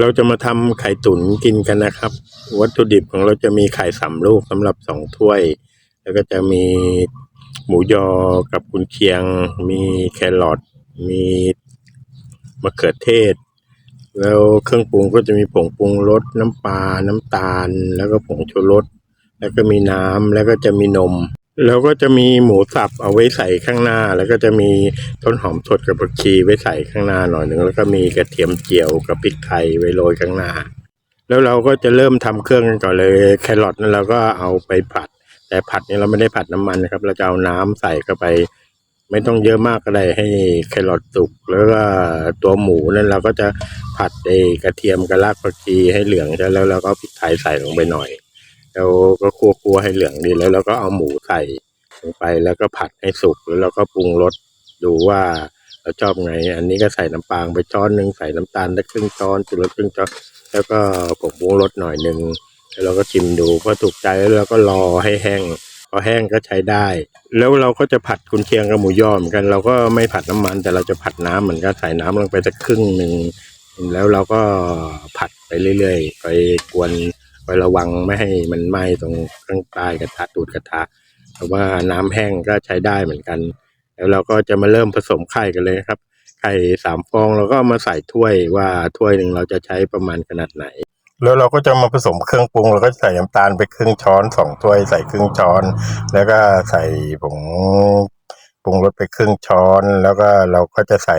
เราจะมาทำไข่ตุ๋นกินกันนะครับ วัตถุดิบของเราจะมีไข่สามลูกสำหรับสองถ้วย แล้วก็จะมีหมูยอกับกุนเชียง มีแครอทมีมะเขือเทศ แล้วเครื่องปรุงก็จะมีผงปรุงรสน้ำปลาน้ำตาล แล้วก็ผงชูรสแล้วก็มีน้ำแล้วก็จะมีนม แล้วก็จะมีหมูสับเอาไว้ใส่ข้างหน้า แล้วก็จะมีต้นหอมสดกับผักชีไว้ใส่ข้างหน้าหน่อยหนึ่งแล้วก็มีกระเทียมเจียวกับพริกไทยไว้โรยข้างหน้า แล้วเราก็จะเริ่มทำเครื่องกันก่อนเลยแครอทนั่นเราก็เอาไปผัด แต่ผัดนี่เราไม่ได้ผัดน้ำมันนะครับ เราจะเอาน้ำใส่เข้าไป ไม่ต้องเยอะมากก็ได้ให้แครอทสุกแล้วก็ตัวหมูนั่นเราก็จะผัดเอกระเทียมกับรากผักชีให้เหลืองใช่แล้วเราก็พริกไทยใส่ลงไปหน่อย แล้วก็คั่วๆให้เหลืองดีแล้วเราก็เอาหมูใส่ลงไปแล้วก็ผัดให้สุกแล้วเราก็ปรุงรสดูว่าเราชอบไง อันนี้ก็ใส่น้ำปลาไปช้อนหนึ่งใส่น้ำตาลได้ครึ่งช้อนจุลครึ่งช้อนแล้วก็ผงปรุงรสหน่อยหนึ่งแล้วเราก็ชิมดูพอถูกใจแล้วเราก็รอให้แห้งพอแห้งก็ใช้ได้ แล้วเราก็จะผัดกุนเชียงกับหมูยอเหมือนกัน เราก็ไม่ผัดน้ำมัน แต่เราจะผัดน้ำเหมือนกันใส่น้ำลงไปสักครึ่งหนึ่งแล้วเราก็ผัดไปเรื่อยๆ ไปกวน คอยระวังไม่ให้มันไหม้ตรงข้างใต้กระทะตูดกระทะเพราะว่าน้ำแห้งก็ใช้ได้เหมือนกัน แล้วเราก็จะมาเริ่มผสมไข่กันเลยครับ ไข่สามฟองเราก็มาใส่ถ้วยว่าถ้วยหนึ่งเราจะใช้ประมาณขนาดไหน แล้วเราก็จะมาผสมเครื่องปรุงเราก็ใส่น้ำตาลไปครึ่งช้อนสองถ้วยใส่ครึ่งช้อน แล้วก็ใส่ผงปรุงรสไปครึ่งช้อน แล้วก็เราก็จะใส่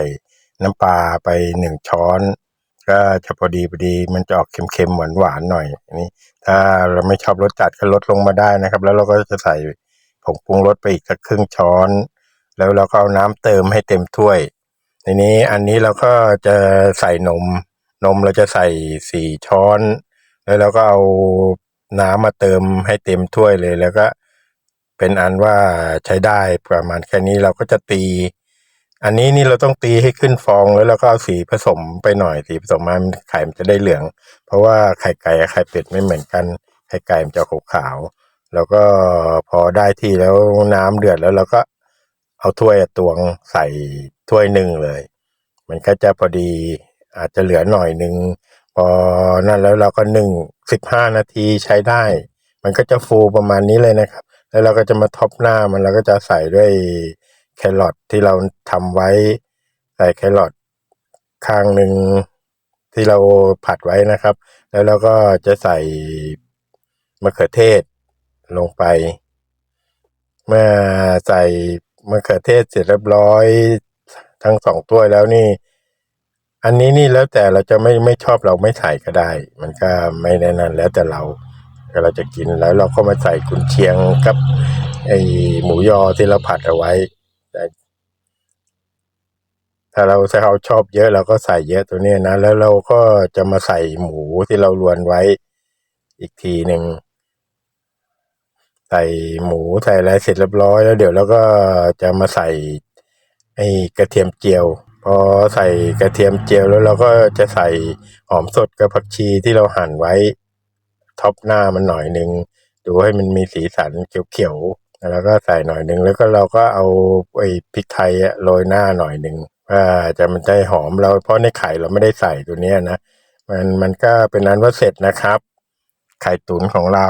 น้ำปลาไปหนึ่งช้อน ก็จะพอดีพอดีมันจะออกเค็มๆหวานๆหน่อยนนี้ถ้าเราไม่ชอบรสจัดก็ลดลงมาได้นะครับ แล้วเราก็จะใส่ผงปรุงรสไปอีกสักครึ่งช้อน แล้วเราก็เอาน้ำเติมให้เต็มถ้วย ทีนี้อันนี้เราก็จะใส่นม นมเราจะใส่สี่ช้อน แล้วเราก็เอาน้ำมาเติมให้เต็มถ้วยเลยแล้วก็เป็นอันว่าใช้ได้ประมาณแค่นี้เราก็จะตี อันนี้นี่เราต้องตีให้ขึ้นฟองแล้วเราก็เอาสีผสมไปหน่อยสีผสมมาไข่มันจะได้เหลือง เพราะว่าไข่ไก่กับไข่เป็ดไม่เหมือนกัน ไข่ไก่มันจะขาวๆแล้วก็พอได้ที่แล้วน้ำเดือดแล้วเราก็เอาถ้วยตวงใส่ถ้วยหนึ่งเลย มันก็จะพอดีอาจจะเหลือหน่อยหนึ่งพอนั่นแล้วเราก็นึ่งสิบห้านาทีใช้ได้ มันก็จะฟูประมาณนี้เลยนะครับ แล้วเราก็จะมาท็อปหน้ามันเราก็จะใส่ด้วย แครอทที่เราทำไว้ ใส่แครอทข้างหนึ่งที่เราผัดไว้นะครับ แล้วเราก็จะใส่มะเขือเทศลงไป เมื่อใส่มะเขือเทศเสร็จเรียบร้อย ทั้งสองถ้วยแล้วนี่ อันนี้นี่แล้วแต่เราจะไม่ไม่ชอบเราไม่ใส่ก็ได้ มันก็ไม่แน่นอนแล้วแต่เราเราจะกินแล้วเราก็มาใส่กุนเชียงกับไอหมูยอที่เราผัดเอาไว้ ถ้าเราถ้าเราชอบเยอะเราก็ใส่เยอะตัวนี้นะ แล้วเราก็จะมาใส่หมูที่เราลวนไว้อีกทีหนึ่งใส่หมูใส่อะไรเสร็จเรียบร้อยแล้วเดี๋ยวเราก็จะมาใส่ไอ้กระเทียมเจียว พอใส่กระเทียมเจียวแล้วเราก็จะใส่หอมสดกับผักชีที่เราหั่นไว้ท็อปหน้ามันหน่อยหนึ่งดูให้มันมีสีสันเขียวๆแล้วก็ใส่หน่อยหนึ่งแล้วก็เราก็เอาไอ้พริกไทยโรยหน้าหน่อยหนึ่ง ว่าจะมันจหอมเราเพราะในไข่เราไม่ได้ใส่ตัวเนี้ยนะมันมันก็เป็นนั้นว่าเสร็จนะครับ ไข่ตุ๋นของเรา